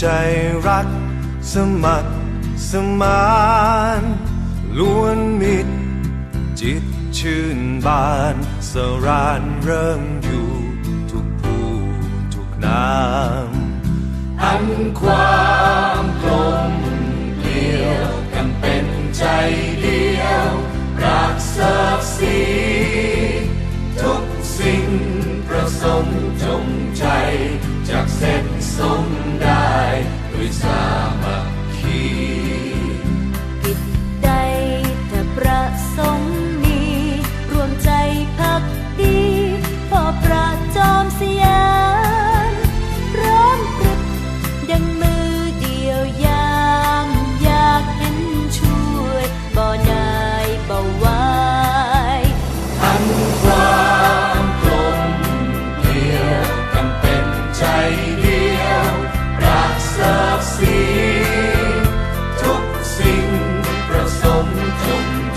ใจรักสมัครสมานล้วนมิตร จิตชื่นบานสรานเริ่มอยู่ทุกผู้ทุกนามอันความกลมเกลียวกันเป็นใจเดียว รักศักดิ์ศรีทุกสิ่งประสงค์จงใจจากเสร็จสมด ด้ว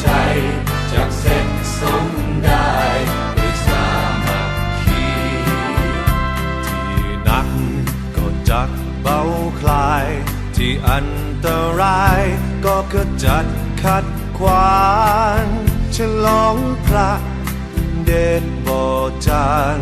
ใจจากเส้นสมได้ด้วยสามัคคีที่หนักก็จักเบาคลาย ที่อันตรายก็ขจัดขัดขวางฉลองพระเดชบอจาง